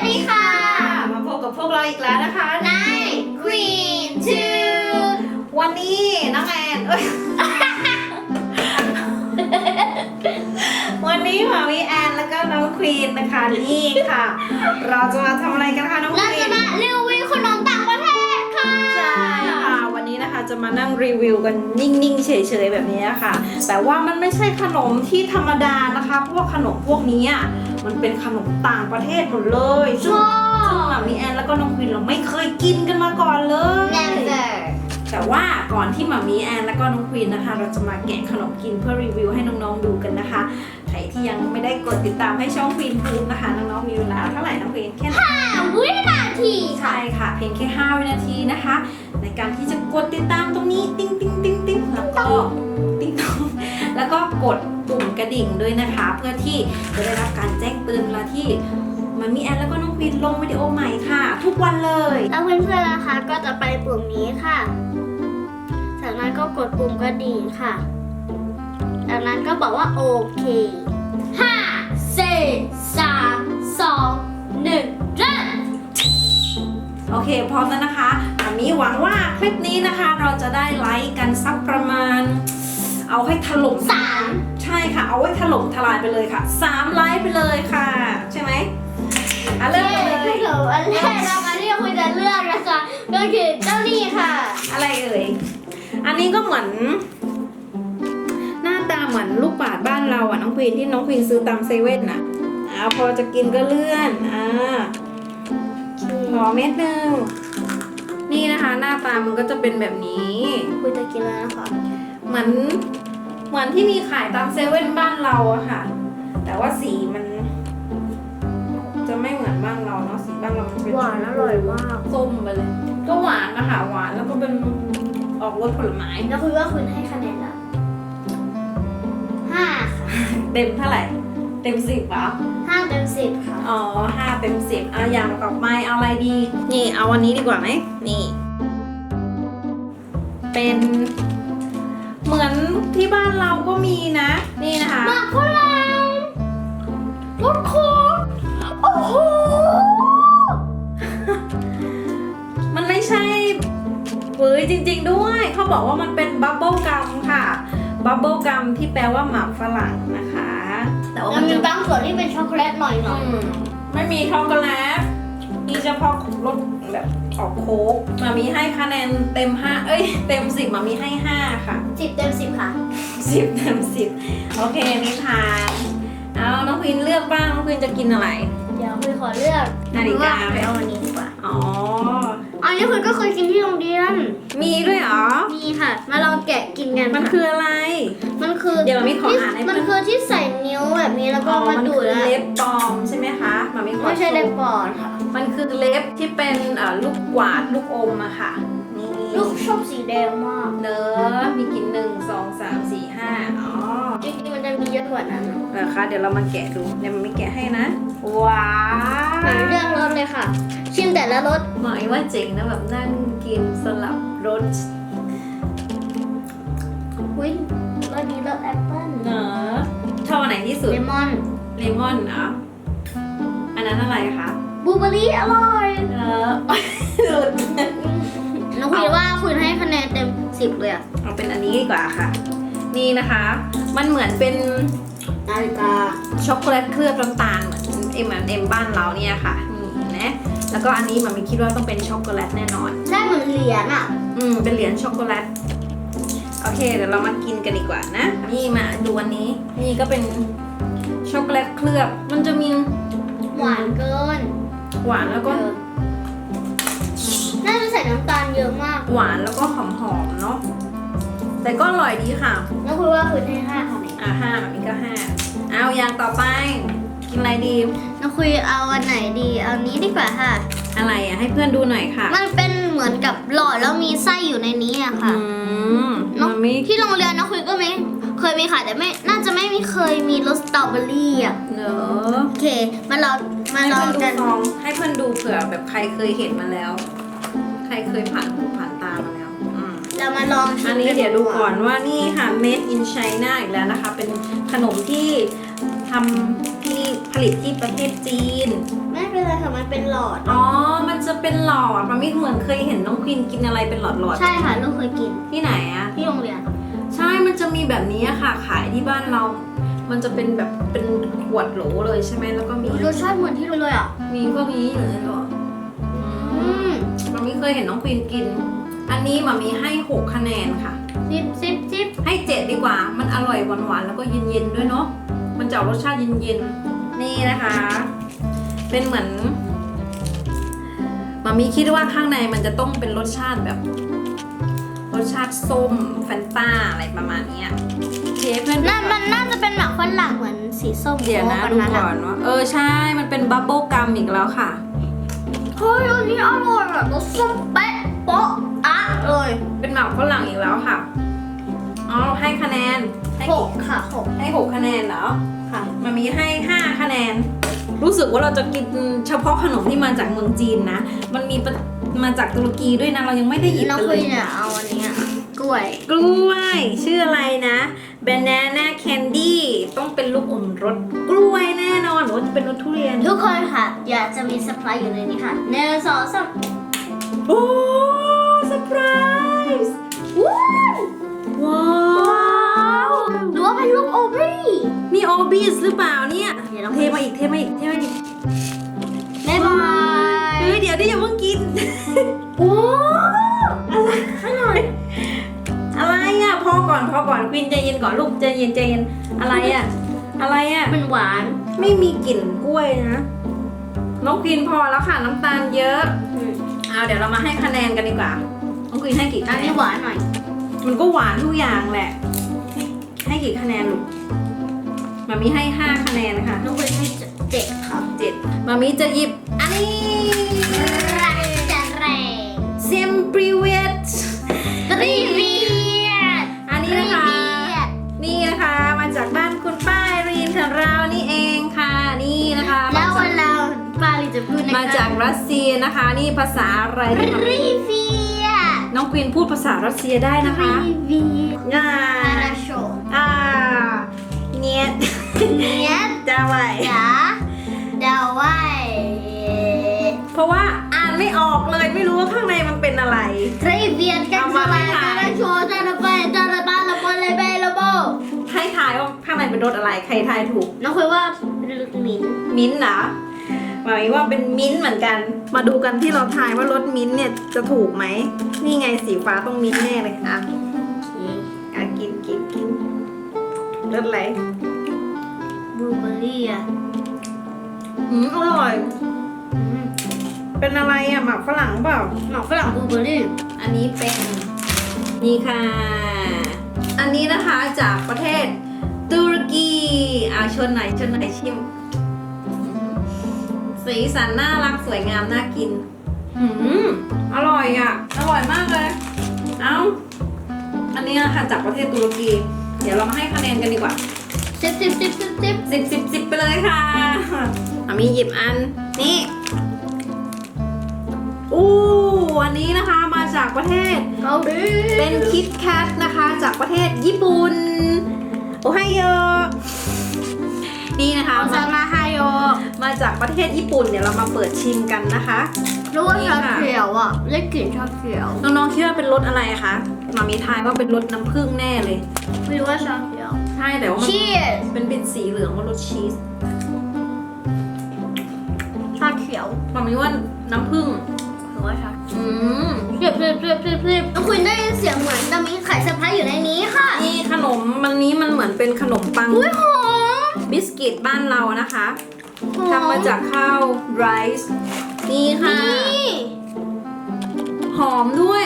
สดีค่ะ มาพบกับพวกเราอีกแล้วนะคะใน Queen 2 วันนี้น้องแอนเอ้ย วันนี้หมาวีแอนแล้วก็น้องควีนนะคะนี่ค่ะ เราจะมาทำอะไรกันคะน้องคเราวีจะนมารี จะมานั่งรีวิวกันนิ่งๆเฉยๆแบบนี้ค่ะ แต่ว่ามันไม่ใช่ขนมที่ธรรมดานะคะ เพราะว่าขนมพวกนี้อะมันเป็นขนมต่างประเทศหมดเลยซึ่งว้าซึ่งหมาวีแอนแล้วก็น้องควีนเราไม่เคยกินกันมาก่อนเลย never แต่ว่าก่อนที่หมามีแอนแล้วก็น้องควีนนะคะ เราจะมาแกะขนมกินเพื่อรีวิวให้น้องๆดูกันนะคะใคร ที่ยังไม่ได้กดติดตามให้ช่องควีนฟูดนะคะน้องๆมีเวลาเท่าไหร่น้องควีนแค่ไหนวินาทีใช่ค่ะเพียงแค่ 5 วินาทีนะคะ ในการที่จะกดติดตามตรงนี้ติ๊งติ๊งติ๊งติ๊งแล้วก็ติ๊งต้องแล้วก็กดปุ่มกระดิ่งด้วยนะคะ เพื่อที่จะได้รับการแจ้งเตือนเวลาที่หมามีแอนแล้วก็น้องควีนลงวิดีโอใหม่ค่ะ ทุกวันเลย แล้วเพื่อนๆนะคะก็จะไปปุ่มนี้ค่ะ จากนั้นก็กดปุ่มกระดิ่งค่ะ จากนั้นก็บอกว่าโอเค ห้าสี่สามสองหนึ่งเริ่ม โอเค พร้อมแล้วนะคะอันนี้หวังว่าคลิปนี้นะคะ เราจะได้ไลค์กันสักประมาณ เอาให้ถล่มสาม ใช่ค่ะ เอาไว้ถล่มทลายไปเลยค่ะสามไลค์ไปเลยค่ะ ใช่ไหมอะเริ่มกันเลยเดี๋ยวอันแรกนะคะที่คุยจะเลือกนะคะก็คือเจ้านี่ค่ะ อะไรเอ่ย อันนี้ก็เหมือนหน้าตา เหมือนลูกปาดบ้านเราอะน้องควีนที่น้องควีนซื้อตามเซเว่นน่ะอ่าพอจะกินก็เลื่อนอ่าขอเม็ดหนึ่งนี่นะคะหน้าตามันก็จะเป็นแบบนี้คุยจะกินแล้วนะคะเหมือนเหมือนที่มีขายตามเซเว่นบ้านเราอะค่ะ แต่ว่าสีมัน จะไม่เหมือนบ้านเราเนาะสีบ้านเรามันเป็นหวานอร่อยมากส้มไปเลย ก็หวานนะคะหวานแล้วก็เป็นออกรสผลไม้แล้วคุยว่าคุณให้คะแนนละ ห้าค่ะเต็มเท่าไหร่ เต็มสิบเหรอห้าเต็มสิบค่ะอ๋อห้าเต็มสิบเอาอย่างต่อไปเอาอะไรดี นี่เอาวันนี้ดีกว่าไหมนี่ เป็นเหมือนที่บ้านเราก็มีนะ นี่นะคะหมากฝรั่งรสโค้กโอ้โห มันไม่ใช่เฮ้ยจริง ๆ ด้วย เขาบอกว่ามันเป็น บับเบิลกัมที่แปลว่าหมากฝรั่งนะคะ แต่ว่าแล้วมันมีจะบางส่วนที่เป็นช็อกโกแลตหน่อยหน่อยอืมไม่มีช็อกโกแลตมีเฉพาะรสแบบออกโค้กมามีให้คะแนนเต็มห้าเอ้ยเต็มสิบมามีให้ห้าค่ะ สิบเต็มสิบค่ะ สิบเต็มสิบโอเคนี่ทานเอาน้องควินเลือกบ้างน้องควินจะกินอะไร เดี๋ยวคุยขอเลือกนาฬิกาไปเอาอันนี้ดีกว่า อ๋อ อันนี้คุยก็เคยกินที่โรงเรียน มีด้วยเหรอมี ค่ะ มาลองแกะกินกันมันคืออะไร มันคือเดี๋ยวเรามีขออ่านให้มันคือที่ใส่นิ้วแบบนี้แล้วก็มาดูดอ๋อแล้วนคือเล็บปลอมใช่ไหมคะมามีขอไม่ใช่เล็บซูปอนค่ะ มันคือเล็บที่เป็นเอ่อลูกกวาดลูกอมอะค่ะนี่ลูกชอบสีแดงมากเนอะมีกี่หนึ่งสองสามสี่ห้าอ๋อจริงๆมันจะมีเยอะกว่านั้นนะคะเดี๋ยวเรามาแกะดูเดี๋ยวมันไม่แกะให้นะว้าหมายเลือกรสเลยค่ะ ชิมแต่ละรสหมายว่าเจ๋งนะแบบนั่งกินสลับรส อุ้ยรสนี้รสแอปเปิ้ลเนอะชอบอันไหนที่สุดเลมอนเลมอนเหรออันนั้นอะไรคะบลูเบอร์รี่อร่อยเออหลุดน้องคุยว่าคุณให้คะแนนเต็มสิบเลยอะเอาเป็นอันนี้ดีกว่าค่ะ นี่นะคะ มันเหมือนเป็นนาฬิกาช็อกโกแลตเคลือบน้ำตาลเหมือนเอ็มเอ็มบ้านเราเนี่ยค่ะนี่เห็นไหมแล้วก็อันนี้มันไม่คิดว่าต้องเป็นช็อกโกแลตแน่นอนใช่เหมือนเหรียญอะอืม เป็นเหรียญช็อกโกแลต โอเค เดี๋ยวเรามากินกันดีกว่านะ นี่มาดูอันนี้ นี่ก็เป็นช็อกโกแลตเคลือบ มันจะมีหวานเกิน หวานแล้วก็ น่าจะใส่น้ำตาลเยอะมาก หวานแล้วก็หอมๆเนาะ แต่ก็อร่อยดีค่ะน้องคุยว่าคุณให้ห้าคะแนนอะห้าแบบนี้ก็ห้า เอาอย่างต่อไป กินอะไรดี น้องคุยเอาอันไหนดี เอานี้ดีกว่าค่ะ อะไรอะให้เพื่อนดูหน่อยค่ะ มันเป็นเหมือนกับหลอดแล้วมีไส้อยู่ในนี้อะค่ะ อืม น้องมันไม่ที่โรงเรียนน้องคุยก็ไม่เคยมีขายแต่ไม่น่าจะไม่มีเคยมีรสสตรอเบอรี่อะเหรอโอเค มาลองมาให้ลอเพื่งอนดูกันซองให้เพื่อนดูเผื่อแบบใครเคยเห็นมาแล้ว ใครเคยผ่านหูผ่านตามาแล้วอืม เรามาลองชิมอันนี้เดี๋ยวดูก่อนว่านี่ค่ะ made in China อีกแล้วนะคะ เป็นขนมที่ ทำที่ผลิตที่ประเทศจีน ไม่เป็นไรค่ะมันเป็นหลอด อ๋อ มันจะเป็นหลอดมันไม่เหมือนเคยเห็นน้องควีนกินอะไรเป็นหลอดหลอดๆใช่ค่ะลูกเคยกินที่ไหนอะที่โรงเรียนใช่ มันจะมีแบบนี้อะค่ะ ขายที่บ้านเรา มันจะเป็นแบบเป็นขวดโหลเลยใช่ไหมแล้วก็มีรสชาติเหมือนที่เลยอะ มีพวกนี้อยู่ในหลอดอืมมันไม่เคยเห็นน้องควีนกิน อันนี้มามีให้หกคะแนนค่ะ ซิบซิบซิบให้เจ็ดดีกว่า มันอร่อยหวานๆแล้วก็เย็นๆด้วยเนาะ มันจะออกรสชาติเย็นๆ นี่นะคะ เป็นเหมือนมามีคิดว่าข้างในมันจะต้องเป็นรสชาติแบบ รสชาติส้มแฟนต้าอะไรประมาณเนี้ยเชฟเพื่อนนั่นมันน่าจะเป็นหมักฝรั่งเหมือนสีส้มเดี๋ยวนะโค้ดูกก่อนว่าเออใช่ มันเป็นบับเบิลกัมอีกแล้วค่ะเฮ้ยอันนี้อร่อยแบบรสส้มเป๊ะโป๊ะอะเลยเป็นหมักฝรั่งอีกแล้วค่ะ อ๋อให้คะแนนให้หกี่กค่ะหกให้หกคะแนนเหรอค่ะมันมีให้5คะแนน รู้สึกว่าเราจะกินเฉพาะขนมที่มาจากเมืองจีนนะ มันมีปะมาจากตุรกีด้วยนะเรายังไม่ได้หยิบน้องกันคุเลยยเนี่ยเอาอันเนี้ยกล้วย กล้วย ชื่ออะไรนะ banana candy ต้องเป็นลูกอมรสกล้วยแน่นอนหรือว่าจะเป็นรสทุเรียน ทุกคนค่ะ อยากจะมีเซอร์ไพรส์อยู่ในนี้ค่ะหนึ่งสองสามโอ้เซอร์ไพรส์ ว้าวว้าวหรือว่าเป็นลูกโอเบรี่นี่ออบิสหรือเปล่าเนี่ยเดี๋ยวเราเทมาอีกเทมาอีกเทมาอีกบ๊ายบายเฮ้ยเดี๋ยวดิอย่าเพิ่งกินโอ้อะไรอร่อยอะไรอะพอก่อนพอก่อนควินใจเย็นก่อนลูกใจเย็นใจเย็นอะไรอะอะไรอะมันหวานไม่มีกลิ่นกล้วยนะน้องควินพอแล้วค่ะน้ำตาลเยอะอืมเอาเดี๋ยวเรามาให้คะแนนกันดีกว่าน้องควินให้กี่อัคะนแนนี้นหวานหน่อย มันก็หวานทุกอย่างแหละ ให้กี่คะแนนลูกมามีให้ห้าคะแนนค่ะน้องคุยให้เจ็ดค่ะเจ็ดมามีจะหยิบอันนี้รักจะแรงเซมปริเวตตรีเวียดอันนี้นะคะ นี่นะคะมาจากบ้านคุณป้ารีนของเรานี่เองค่ะนี่นะคะแล้วมาเวจากลาปาลิจะพูดในมาจากรัสเซียนะคะ นี่ภาษาอะไรที่มารีเวียด น้องควีนพูดภาษารัสเซียได้นะคะรีเวียดอ่าอาราโชอ่าเนียดเนี้ยจะไหวจ๋าเดาไว้เพราะว่าอ่านไม่ออกเลยไม่รู้ว่าข้างในมันเป็นอะไรรีเวียดกันเอาสมาบายให้ถ่ายอาราโชจาระไปจาระบาละบอเลเบลโบให้ทายว่าข้างในเป็นรสอะไร ใครทายถูก น้องคุยว่าลูกมิ้นมิ้นท์นะ หมายว่าเป็นมิ้นท์เหมือนกัน มาดูกันที่เราทายว่ารสมิ้นท์เนี่ยจะถูกไหม นี่ไงสีฟ้าต้องมิ้นท์แน่เลยอะอะกินกินกินรสอะไรบลูเบอร์รี่อะอืมอร่อย เป็นอะไรอะหมักฝรั่งเปล่าหมักฝรั่งบลูเบอร์รี่ อันนี้เป็นนี่ค่ะ อันนี้นะคะจากประเทศตุรกีอ่าชนไหนอยชนไหนอยชิม สีสันน่ารักสวยงามน่ากิน อืมอร่อยอะ อร่อยมากเลย เอ้า อันนี้นะคะจากประเทศตุรกี เดี๋ยวเรามาให้คะแนนกันดีกว่าสิบสิบสิบสิบสิบสิบสิบสิบไปเลยค่ะอามีหยิบอันนี่อู้อันนี้นะคะมาจากประเทศเกาหลีเป็นคิดแคทนะคะจากประเทศญี่ปุ่น โอไฮโอนี่นะคะเอาซา มาไฮโอมาจากประเทศญี่ปุ่นเดี๋ยวเรามาเปิดชิมกันนะคะรู้ว่านี่ชาค่ะเขียวอะได้กลิ่นชาเขียว น้องๆคิดว่าเป็นรสอะไรคะมามีทายว่าเป็นรสน้ำผึ้งแน่เลย ไม่รู้ว่าชาเขียว ใช่แต่ว่ามันชีสเป็นเป็นสีเหลืองว่ารสชีส ชาเขียวมามีว่าน้ำผึ้งหรือว่าชาอืมเรียบเรียบเรียบเรียบเรียบน้องคุณได้ยินเสียงเหมือนจะมีไข่เซอร์ไพรส์อยู่ในนี้ค่ะ นี่ขนมมันนี้มันเหมือนเป็นขนมปังอุ้ยหอม บิสกิตบ้านเรานะคะหอทำมาจากข้าวไรซ์นี่ค่ะนี่หอมด้วย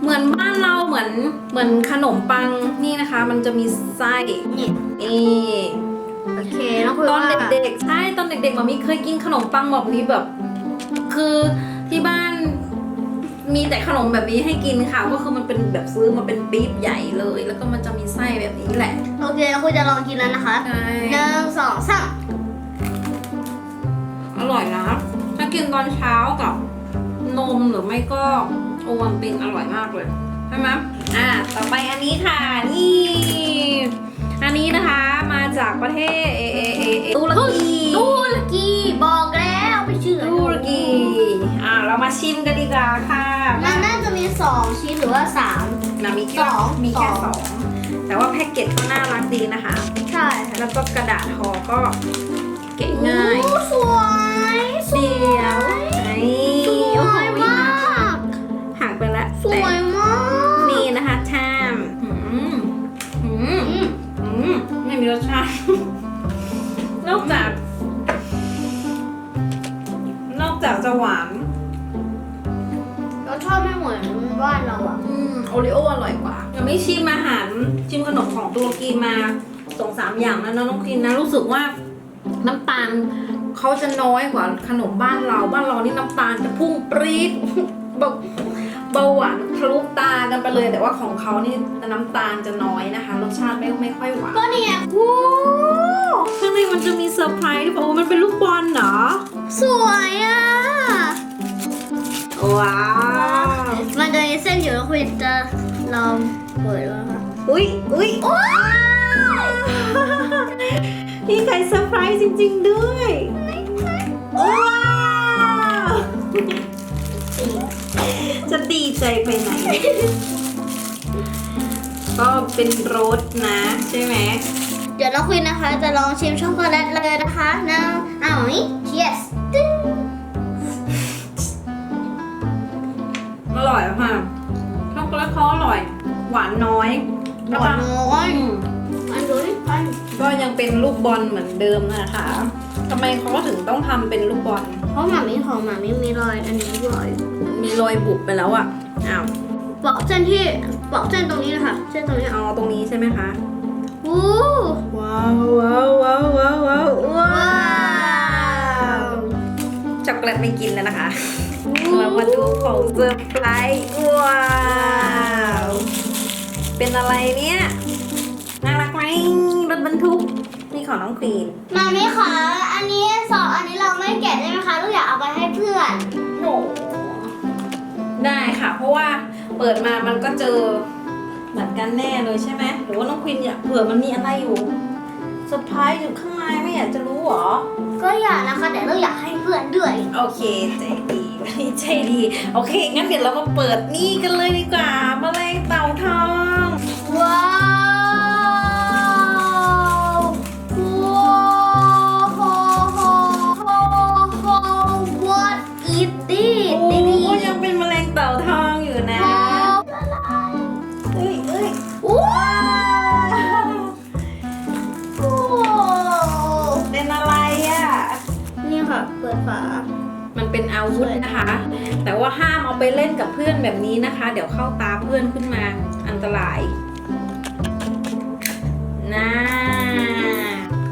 เหมือนบ้านเราเหมือนเหมือนขนมปังนี่นะคะ มันจะมีไส้นี่นี่โอเคน้องคุณตอนว่าเด็กๆใช่ตอนเด็กๆมามีเคยกินขนมปังแบบนี้แบบ คือที่บ้าน มีแต่ขนมแบบนี้ให้กินค่ะ ก็คือมันเป็นแบบซื้อมาเป็นปี๊บใหญ่เลย แล้วก็มันจะมีไส้แบบนี้แหละ โอเคคุณจะลองกินแล้วนะคะใช่ หนึ่งสองสามอร่อยนะ ถ้ากินตอนเช้ากับนมหรือไม่ก็โอวัลตินอร่อยมากเลย ใช่ไหมอะ ต่อไปอันนี้ค่ะ นี่ อันนี้นะคะ มาจากประเทศเอเอเอเอตุรกีตุรกี ชิมกันดีกว่าค่ะมันน่าจะมีสองชิ้นหรือว่าสาม นะมีแค่สองมีแค่สสออง งแต่ว่าแพ็กเกจก็น่ารักดีนะคะ ใช่ค่ะแล้วก็กระดาษห่อก็เก๋ง่ายโอ้สวยสเดีวยยวนี่สโอ้วโหยมากห่างไปแล้วสวยมากนี่นะคะชามอืมอืม อืมอืมไม่มีรสชาติ นอกจาก นอกจากจะหวาน โอริโออร่อยกว่า ยังไม่ชิมอาหารชิมขนมของตุรกีมาสองสามอย่างแล้วนะน้องคินนะรู้สึกว่าน้ำตาลเขาจะน้อยกว่าขนมบ้านเราบ้านเรานี่น้ำตาลจะพุ่งปรี๊ดเบาเบาหวานทะลุตากันไปเลย แต่ว่าของเขานี่น้ำตาลจะน้อยนะคะรสชาติไม่ไม่ค่อยหวานก็เนี่ยโอ้ข้างในมันจะมีเซอร์ไพรส์หรือเปล่าโอ้มันเป็นลูกบอลเหรอ สวยอะ ว้าว มันจเส้นอยู่แล้วคุณจะลองเปิดดูนะคะอุ้ยอุ้ยว้าวนี่ใครเซอร์ไพรส์จริง ๆ ด้วยว้าวจะดีใจไปไหน ก็เป็นรสนะใช่ไหม เดี๋ยวน้องควินะคะ จะลองชิมช็อกโกแลตเลยนะคะนะเอาอย่างนี้ yes ร่อยค่ะช็อกโกแลตเขาอร่อย หวานน้อยหวานน้อยอืมอันดูนี่อันก็ยังเป็นลูกบอลเหมือนเดิมนะคะทำไมเขาถึงต้องทำเป็นลูกบอล เพราะหมามีของหมามีมีรอยอันนี้รอย มีรอยบุบไปแล้วอะอ้าวปอกเส้นที่ปอกเส้นตรงนี้นะคะเส้นตรงนี้เอาตรงนี้ใช่ไหมคะอู้ว้าวว้าวว้าวว้าวว้าวว้าว้าววช็อกโกแลตไม่กินแล้วนะคะ เรามาดูของเซอร์ไพรส์ว้าว เป็นอะไรเนี่ย น่ารักไหมรถบรรทุกนี่ของน้องควีนหมามีค่ะอันนี้สองอันนี้เราไม่แกะได้ไหมคะลูกอยากเอาไปให้เพื่อนโอ้ได้ค่ะ เพราะว่าเปิดมามันก็เจอเหมือนกันแน่เลยใช่ไหมหรือว่าน้องควีนอยากเผื่อมันมีอะไรอยู่เซอร์ไพรส์อยู่ข้างในไม่อยากจะรู้เหรอ ก็อยากนะคะแต่เราอยากให้เพื่อนด้วย โอเคใจดีวันนี้ ใจดี โอเค งั้นเดี๋ยวเรามาเปิดนี่กันเลยดีกว่าแมลงเต่าทอง แบบนี้นะคะ เดี๋ยวเข้าตาเพื่อนขึ้นมาอันตรายน่า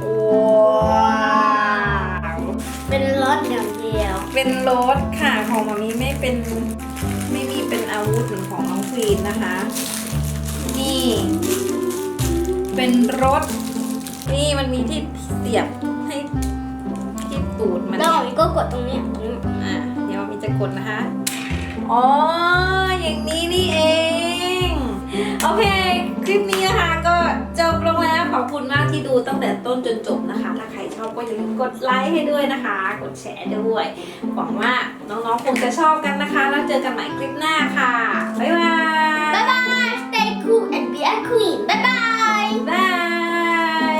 ว้าวเป็นรถอย่างเดียว เป็นรถค่ะของมามีไม่เป็นไม่มีเป็นอาวุธเหมือนของน้องควีนนะคะ นี่ เป็นรถ นี่มันมีที่เสียบให้ที่ตูดมันแล้วเนี่ยมันก็กดตรงนี้ตรงนี้อะเดี๋ยวมีจะกดนะคะ อ๋อ อย่างนี้นี่เอง โอเค คลิปนี้นะคะก็จบลงแล้วขอบคุณมากที่ดูตั้งแต่ต้นจนจบนะคะ ถ้าใครชอบก็อย่าลืมกดไลค์ให้ด้วยนะคะ กดแชร์ด้วย หวังว่าน้องๆคงจะชอบกันนะคะ แล้วเจอกันใหม่คลิปหน้าค่ะ บ๊ายบายบ๊ายบาย stay cool and be a queen บ๊ายบาย